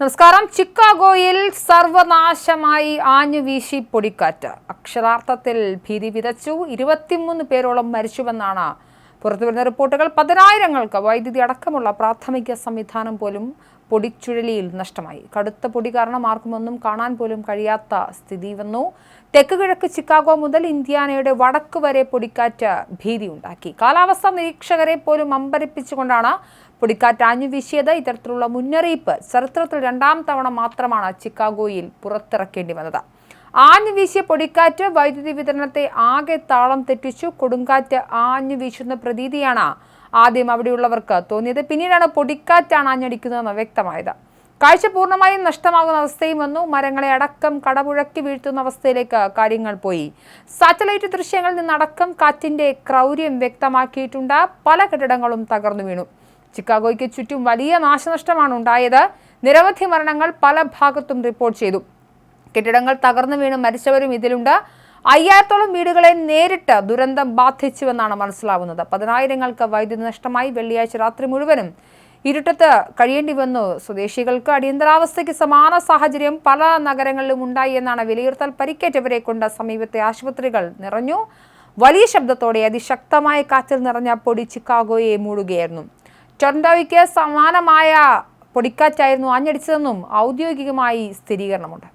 നമസ്കാരം. ചിക്കാഗോയിൽ സർവനാശമായി ആഞ്ഞു വീശി പൊടിക്കാറ്റ്. അക്ഷരാർത്ഥത്തിൽ ഭീതി വിതച്ചു. ഇരുപത്തിമൂന്ന് പേരോളം മരിച്ചുവെന്നാണ് പുറത്തുവരുന്ന റിപ്പോർട്ടുകൾ പതിനായിരങ്ങൾക്ക് വൈദ്യുതി അടക്കമുള്ള പ്രാഥമിക സംവിധാനം പോലും പൊടിച്ചുഴലിയിൽ നഷ്ടമായി. കടുത്ത പൊടി കാരണം ആർക്കും ഒന്നും കാണാൻ പോലും കഴിയാത്ത സ്ഥിതി വന്നു. തെക്ക് കിഴക്ക് ചിക്കാഗോ മുതൽ ഇന്ത്യാനയുടെ വടക്ക് വരെ പൊടിക്കാറ്റ് ഭീതിയുണ്ടാക്കി. കാലാവസ്ഥാ നിരീക്ഷകരെ പോലും അമ്പരിപ്പിച്ചുകൊണ്ടാണ് പൊടിക്കാറ്റ് ആഞ്ഞു വീശിയത് ഇത്തരത്തിലുള്ള മുന്നറിയിപ്പ് ചരിത്രത്തിൽ രണ്ടാം തവണ മാത്രമാണ് ചിക്കാഗോയിൽ പുറത്തിറക്കേണ്ടി വന്നത്. ആഞ്ഞു വീശിയ പൊടിക്കാറ്റ് വൈദ്യുതി വിതരണത്തെ ആകെ താളം തെറ്റിച്ചു. കൊടുങ്കാറ്റ് ആഞ്ഞു വീശുന്ന പ്രതീതിയാണ് ആദ്യം അവിടെയുള്ളവർക്ക് തോന്നിയത്. പിന്നീടാണ് പൊടിക്കാറ്റാണ് ആഞ്ഞടിക്കുന്നതെന്ന് വ്യക്തമായത്. കാഴ്ച പൂർണമായും നഷ്ടമാകുന്ന അവസ്ഥയും വന്നു. മരങ്ങളെ അടക്കം കടപുഴക്കി വീഴ്ത്തുന്ന അവസ്ഥയിലേക്ക് കാര്യങ്ങൾ പോയി. സാറ്റലൈറ്റ് ദൃശ്യങ്ങളിൽ നിന്നടക്കം കാറ്റിന്റെ ക്രൗര്യം വ്യക്തമാക്കിയിട്ടുണ്ട്. പല കെട്ടിടങ്ങളും തകർന്നു വീണു. ചിക്കാഗോയ്ക്ക് ചുറ്റും വലിയ നാശനഷ്ടമാണ് ഉണ്ടായത്. നിരവധി മരണങ്ങൾ പല ഭാഗത്തും റിപ്പോർട്ട് ചെയ്തു. കെട്ടിടങ്ങൾ തകർന്നു വീണ് മരിച്ചവരും ഇതിലുണ്ട്. അയ്യായിരത്തോളം വീടുകളെ നേരിട്ട് ദുരന്തം ബാധിച്ചുവെന്നാണ് മനസ്സിലാവുന്നത്. പതിനായിരങ്ങൾക്ക് വൈദ്യുതി നഷ്ടമായി വെള്ളിയാഴ്ച രാത്രി മുഴുവനും ഇരുട്ടത്ത് കഴിയേണ്ടി വന്നു. സ്വദേശികൾക്ക് അടിയന്തരാവസ്ഥയ്ക്ക് സമാന സാഹചര്യം പല നഗരങ്ങളിലും ഉണ്ടായി എന്നാണ് വിലയിരുത്തൽ പരിക്കേറ്റവരെ കൊണ്ട് സമീപത്തെ ആശുപത്രികൾ നിറഞ്ഞു. വലിയ ശബ്ദത്തോടെ അതിശക്തമായ കാറ്റിൽ നിറഞ്ഞ പൊടി ചിക്കാഗോയെ മൂടുകയായിരുന്നു. ടൊറന്റോയ്ക്ക് സമാനമായ പൊടിക്കാറ്റായിരുന്നു ആഞ്ഞടിച്ചതെന്നും ഔദ്യോഗികമായി സ്ഥിരീകരണമുണ്ട്.